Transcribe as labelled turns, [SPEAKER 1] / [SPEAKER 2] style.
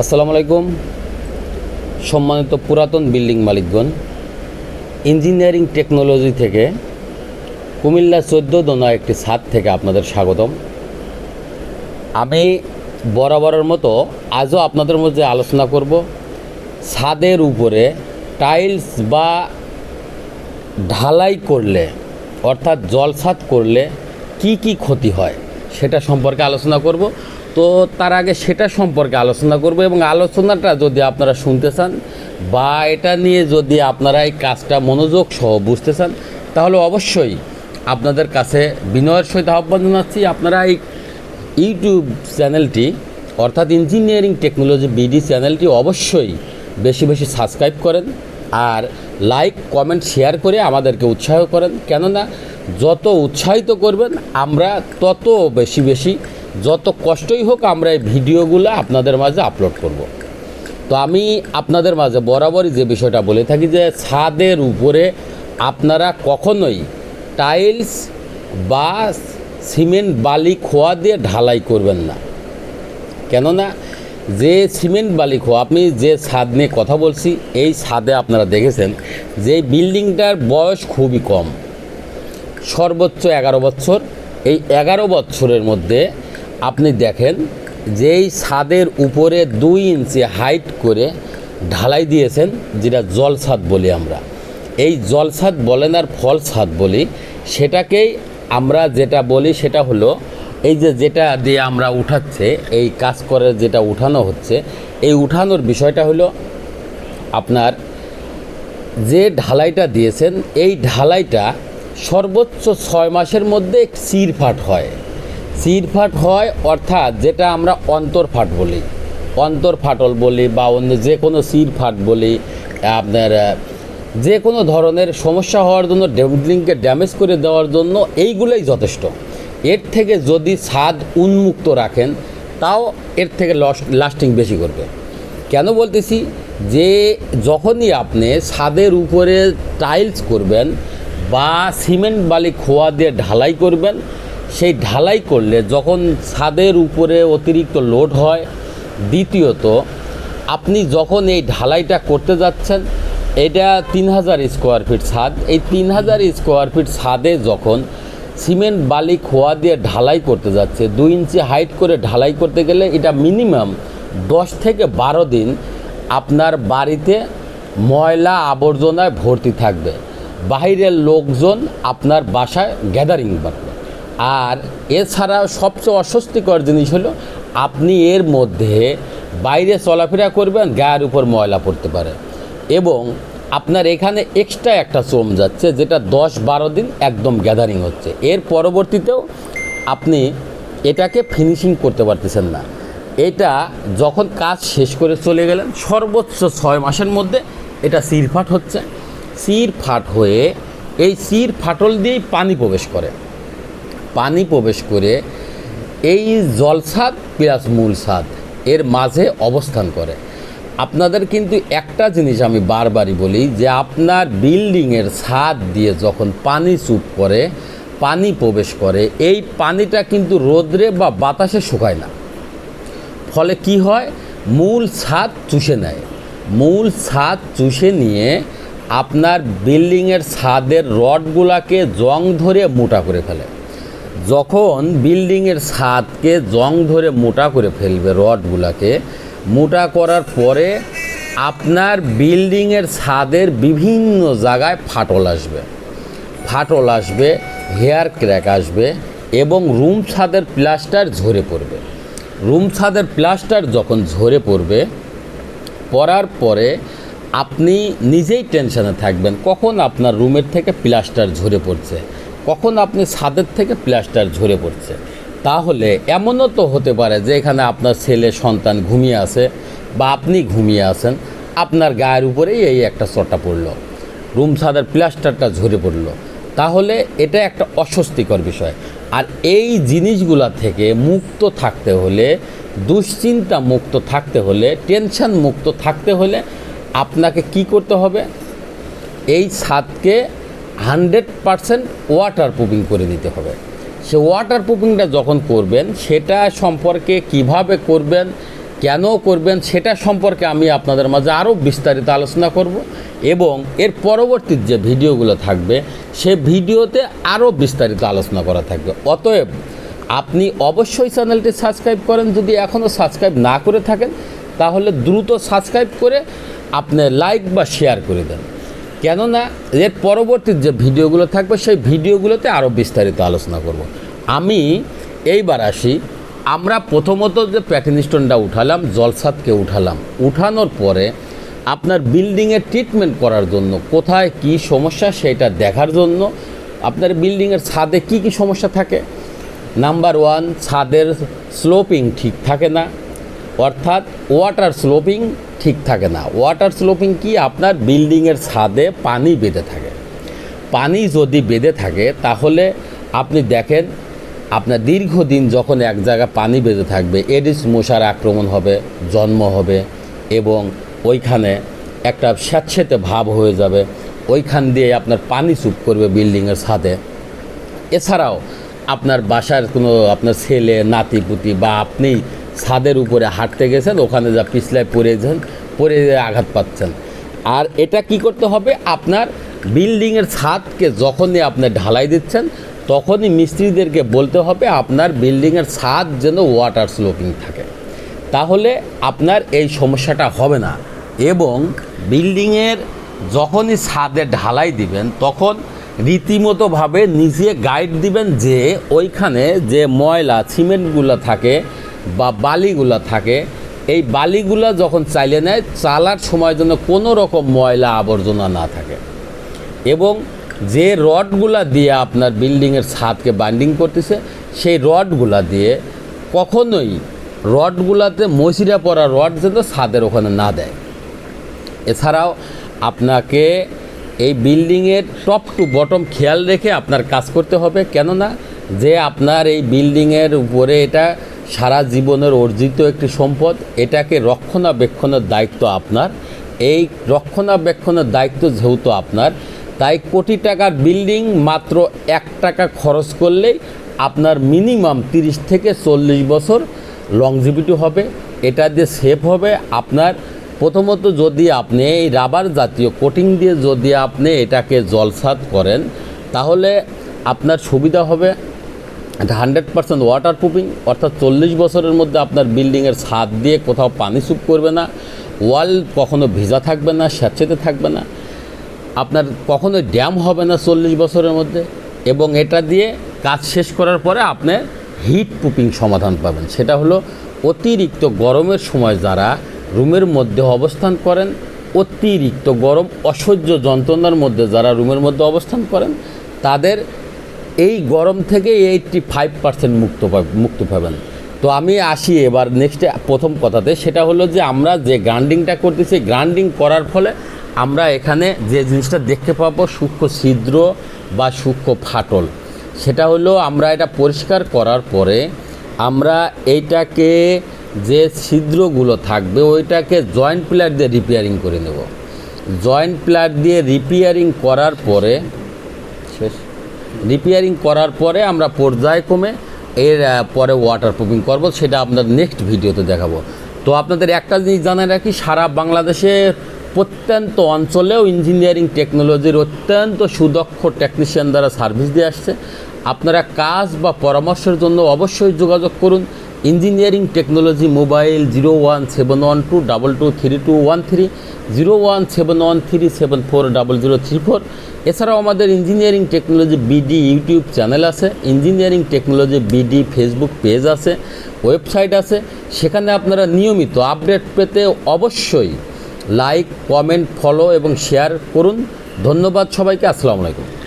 [SPEAKER 1] আসসালামু আলাইকুম। সম্মানিত পুরাতন বিল্ডিং মালিকগণ, ইঞ্জিনিয়ারিং টেকনোলজি থেকে কুমিল্লা চোদ্দ দোনা একটি ছাদ থেকে আপনাদের স্বাগতম। আমি বরাবরের মতো আজও আপনাদের মধ্যে আলোচনা করব ছাদের উপরে টাইলস বা ঢালাই করলে, অর্থাৎ জলছাদ করলে কি কি ক্ষতি হয়, সেটা সম্পর্কে আলোচনা করব। তো তার আগে সেটা সম্পর্কে আলোচনা করব এবং আলোচনাটা যদি আপনারা শুনতে চান বা এটা নিয়ে যদি আপনারা এই কাজটা মনোযোগ সহ বুঝতে চান, তাহলে অবশ্যই আপনাদের কাছে বিনয়ের সহিত আহ্বান জানাচ্ছি। আপনারা এই ইউটিউব চ্যানেলটি, অর্থাৎ ইঞ্জিনিয়ারিং টেকনোলজি বিডি চ্যানেলটি অবশ্যই বেশি বেশি সাবস্ক্রাইব করেন আর লাইক, কমেন্ট, শেয়ার করে আমাদেরকে উৎসাহ করেন। কেননা যত উৎসাহিত করবেন, আমরা তত বেশি বেশি যত কষ্টই হোক আমরা এই ভিডিওগুলো আপনাদের মাঝে আপলোড করব। তো আমি আপনাদের মাঝে বরাবরই যে বিষয়টা বলে থাকি যে ছাদের উপরে আপনারা কখনোই টাইলস বা সিমেন্ট বালি খোয়া দিয়ে ঢালাই করবেন না। কেননা যে সিমেন্ট বালি খোয়া, আপনি যে ছাদ নিয়ে কথা বলছি, এই ছাদে আপনারা দেখেছেন যে বিল্ডিংটার বয়স খুবই কম। সর্বোচ্চ এগারো বছর। এই এগারো বছরের মধ্যে আপনি দেখেন যে এই ছাদের উপরে দুই ইঞ্চি হাইট করে ঢালাই দিয়েছেন, যেটা জল ছাদ বলি আমরা, এই জল ছাদ বলেন আর ফল ছাদ বলি, সেটাকেই আমরা যেটা বলি সেটা হলো, এই যে যেটা দিয়ে আমরা উঠাচ্ছে, এই কাজ করে যেটা উঠানো হচ্ছে, এই উঠানোর বিষয়টা হলো আপনার যে ঢালাইটা দিয়েছেন, এই ঢালাইটা সর্বোচ্চ ছয় মাসের মধ্যে চিরফাট হয়। চিরফাট হয়, অর্থাৎ যেটা আমরা অন্তর্ফাট বলি। অন্তর্ফাটল বলি বা অন্য যে কোনো চিরফাট বলি, আপনার যে কোনো ধরনের সমস্যা হওয়ার জন্য বিল্ডিংকে ড্যামেজ করে দেওয়ার জন্য এইগুলোই যথেষ্ট। এর থেকে যদি ছাদ উন্মুক্ত রাখেন, তাও এর থেকে লস, লাস্টিং বেশি করবে। কেন বলতেছি? যে যখনই আপনি ছাদের উপরে টাইলস করবেন বা সিমেন্ট বালি খোয়া দিয়ে ঢালাই করবেন সেই ঢালাই করলে যখন ছাদের উপরে অতিরিক্ত লোড হয়, দ্বিতীয়ত আপনি যখন এই ঢালাইটা করতে যাচ্ছেন, এটা তিন হাজার স্কোয়ার ফিট ছাদ। এই তিন হাজার স্কোয়ার ফিট ছাদে যখন সিমেন্ট, বালি, খোয়া দিয়ে ঢালাই করতে যাচ্ছে দুই ইঞ্চি হাইট করে ঢালাই করতে গেলে এটা মিনিমাম দশ থেকে বারো দিন আপনার বাড়িতে ময়লা আবর্জনায় ভর্তি থাকবে। বাইরের লোকজন আপনার বাসায় গ্যাদারিং করবে। আর এছাড়া সবচেয়ে অস্বস্তিকর জিনিস হলো, আপনি এর মধ্যে বাইরে চলাফেরা করবেন, গায়ের উপর ময়লা পড়তে পারে। এবং আপনার এখানে এক্সট্রা একটা চোম যাচ্ছে, যেটা দশ বারো দিন একদম গ্যাদারিং হচ্ছে। এর পরবর্তীতেও আপনি এটাকে ফিনিশিং করতে পারতেছেন না। এটা যখন কাজ শেষ করে চলে গেলেন, সর্বোচ্চ ছয় মাসের মধ্যে এটা সিরফাট হচ্ছে। সিরফাট হয়ে এই সির ফাটল দিয়েই পানি প্রবেশ করে। পানি প্রবেশ করে এই জলছাদ প্লাস মূল ছাদ এর মাঝে অবস্থান করে। আপনাদের কিন্তু একটা জিনিস আমি বারবারই বলি যে আপনার বিল্ডিংয়ের ছাদ দিয়ে যখন পানি চুপ করে, পানি প্রবেশ করে, এই পানিটা কিন্তু রোদ্রে বা বাতাসে শুকায় না। ফলে কি হয়? মূল ছাদ চুষে নেয়। মূল ছাদ চুষে নিয়ে আপনার বিল্ডিংয়ের ছাদের রডগুলাকে জং ধরে মোটা করে ফেলে। যখন বিল্ডিংয়ের ছাদকে জং ধরে মোটা করে ফেলবে রডগুলাকে, মোটা করার পরে আপনার বিল্ডিংয়ের ছাদের বিভিন্ন জায়গায় ফাটল আসবে। ফাটল আসবে, হেয়ার ক্র্যাক আসবে এবং রুম ছাদের প্লাস্টার ঝরে পড়বে। রুম ছাদের প্লাস্টার যখন ঝরে পড়বে পড়ার পরে আপনি নিজেই টেনশনে থাকবেন, কখন আপনার রুমের থেকে প্লাস্টার ঝরে পড়ছে। কখন আপনি ছাদের থেকে প্লাস্টার ঝরে পড়ছে? তাহলে এমনও তো হতে পারে যে এখানে আপনার ছেলে, সন্তান ঘুমিয়ে আছে বা আপনি ঘুমিয়ে আছেন, আপনার গায়ের উপরেই এই একটা চটা পড়ল, রুম ছাদের প্লাস্টারটা ঝরে পড়ল। তাহলে এটা একটা অস্বস্তিকর বিষয়। আর এই জিনিসগুলা থেকে মুক্ত থাকতে হলে, দুশ্চিন্তা মুক্ত থাকতে হলে, টেনশন মুক্ত থাকতে হলে আপনাকে কি করতে হবে? এই ছাদকে হান্ড্রেড পারসেন্ট ওয়াটার প্রুফিং করে দিতে হবে। সে ওয়াটার প্রুফিংটা যখন করবেন, সেটা সম্পর্কে কীভাবে করবেন কেন করবেন, সেটা সম্পর্কে আমি আপনাদের মাঝে আরও বিস্তারিত আলোচনা করব এবং এর পরবর্তী যে ভিডিওগুলো থাকবে, সে ভিডিওতে আরও বিস্তারিত আলোচনা করা থাকবে। অতএব, আপনি অবশ্যই চ্যানেলটি সাবস্ক্রাইব করেন। যদি এখনও সাবস্ক্রাইব না করে থাকেন, তাহলে দ্রুত সাবস্ক্রাইব করে আপনি লাইক বা শেয়ার করে দেন। কেননা এর পরবর্তী যে ভিডিওগুলো থাকবে, সেই ভিডিওগুলোতে আরও বিস্তারিত আলোচনা করব। আমি এইবার আসি। আমরা প্রথমত যে প্যাকিং স্টোনটা উঠালাম জলসাদকে উঠালাম। উঠানোর পরে আপনার বিল্ডিংয়ের ট্রিটমেন্ট করার জন্য, কোথায় কি সমস্যা সেটা দেখার জন্য আপনার বিল্ডিংয়ের ছাদে কি কি সমস্যা থাকে? নাম্বার ওয়ান ছাদের স্লোপিং ঠিক থাকে না। অর্থাৎ ওয়াটার স্লোপিং ঠিক থাকে না। ওয়াটার স্লোপিং কি? আপনার বিল্ডিংয়ের ছাদে পানি বেঁধে থাকে। পানি যদি বেঁধে থাকে, তাহলে আপনি দেখেন, আপনার দীর্ঘদিন যখন এক জায়গায় পানি বেঁধে থাকবে এডিস মশার আক্রমণ হবে, জন্ম হবে এবং ওইখানে একটা স্যাঁতস্যাঁতে ভাব হয়ে যাবে। ওইখান দিয়ে আপনার পানি চুপ করবে বিল্ডিংয়ের ছাদে। এছাড়াও আপনার বাসার কোনো আপনার ছেলে নাতি পুতি বা আপনি ছাদের উপরে হাঁটতে গেছেন, ওখানে যা পিছলায় পড়ে যেয়ে আঘাত পাচ্ছেন। আর এটা কি করতে হবে? আপনার বিল্ডিংয়ের ছাদকে যখনই আপনি ঢালাই দিচ্ছেন, তখনই মিস্ত্রিদেরকে বলতে হবে, আপনার বিল্ডিংয়ের ছাদ যেন ওয়াটার স্লোপিং থাকে। তাহলে আপনার এই সমস্যাটা হবে না। এবং বিল্ডিংয়ের যখনই ছাদে ঢালাই দিবেন, তখন রীতিমতোভাবে নিজে গাইড দিবেন যে, ওইখানে যে ময়লা সিমেন্টগুলো থাকে বা বালিগুলো থাকে, এই বালিগুলো যখন চাইলে নেয়, চালার সময় যেন কোনো রকম ময়লা আবর্জনা না থাকে। এবং যে রডগুলা দিয়ে আপনার বিল্ডিংয়ের ছাদকে বাইন্ডিং করতেছে, সেই রডগুলা দিয়ে কখনোই রডগুলাতে মসিরা পড়া রড যেন ছাদের ওখানে না দেয়। এছাড়াও আপনাকে এই বিল্ডিংয়ের টপ টু বটম খেয়াল রেখে আপনার কাজ করতে হবে। কেননা যে আপনার এই বিল্ডিংয়ের উপরে এটা সারা জীবনের অর্জিত একটি সম্পদ, এটাকে রক্ষণাবেক্ষণের দায়িত্ব আপনার। এই রক্ষণাবেক্ষণের দায়িত্ব যেহেতু আপনার, তাই কোটি টাকার বিল্ডিং মাত্র এক টাকা খরচ করলেই আপনার মিনিমাম তিরিশ থেকে চল্লিশ বছর লংজিভিটি হবে। এটা দিয়ে সেফ হবে। আপনার প্রথমত যদি আপনি এই রাবার জাতীয় কোটিং দিয়ে যদি আপনি এটাকে জলসাদ করেন, তাহলে আপনার সুবিধা হবে। এটা হান্ড্রেড পার্সেন্ট ওয়াটার প্রুফিং অর্থাৎ চল্লিশ বছরের মধ্যে আপনার বিল্ডিংয়ের ছাদ দিয়ে কোথাও পানি চুপ করবে না ওয়াল কখনো ভিজা থাকবে না, স্যাঁতসেতে থাকবে না। আপনার কখনো ড্যাম হবে না চল্লিশ বছরের মধ্যে এবং এটা দিয়ে কাজ শেষ করার পরে আপনি হিট প্রুফিং সমাধান পাবেন। সেটা হলো অতিরিক্ত গরমের সময় যারা রুমের মধ্যে অবস্থান করেন, অতিরিক্ত গরম অসহ্য যন্ত্রণার মধ্যে যারা রুমের মধ্যে অবস্থান করেন, তাদের এই গরম থেকে এইটটি ফাইভ পার্সেন্ট মুক্ত মুক্তি পাবেন। তো আমি আসি এবার নেক্সটে প্রথম কথাতে, সেটা হলো যে আমরা যে গ্রাইন্ডিংটা করতেছি, গ্রাইন্ডিং করার ফলে আমরা এখানে যে জিনিসটা দেখতে পাবো, সূক্ষ্ম ছিদ্র বা সূক্ষ্ম ফাটল। সেটা হলো আমরা এটা পরিষ্কার করার পরে আমরা এইটাকে যে ছিদ্রগুলো থাকবে, ওইটাকে জয়েন্ট প্লার দিয়ে রিপেয়ারিং করে নেব। জয়েন্ট প্লার দিয়ে রিপেয়ারিং করার পরে, শেষ। রিপেয়ারিং করার পরে আমরা পর্যায়ক্রমে এর পরে ওয়াটার প্রুফিং করব, সেটা আপনার নেক্সট ভিডিওতে দেখাবো। তো আপনাদের একটা জিনিস জানাই রাখি, সারা বাংলাদেশের প্রত্যন্ত অঞ্চলেও ইঞ্জিনিয়ারিং টেকনোলজির অত্যন্ত সুদক্ষ টেকনিশিয়ান দ্বারা সার্ভিস দিয়ে আসছে। আপনারা কাজ বা পরামর্শের জন্য অবশ্যই যোগাযোগ করুন। Engineering technology mobile zero one seven one two double two three two one three, zero one seven one three seven four double zero three four. এছাড়াও আমাদের engineering technology BD YouTube channel আছে, engineering technology BD Facebook page আছে, website আছে। সেখানে আপনারা নিয়মিত update পেতে অবশ্যই লাইক, কমেন্ট, ফলো এবং শেয়ার করুন। ধন্যবাদ সবাইকে, আসসালামু আলাইকুম।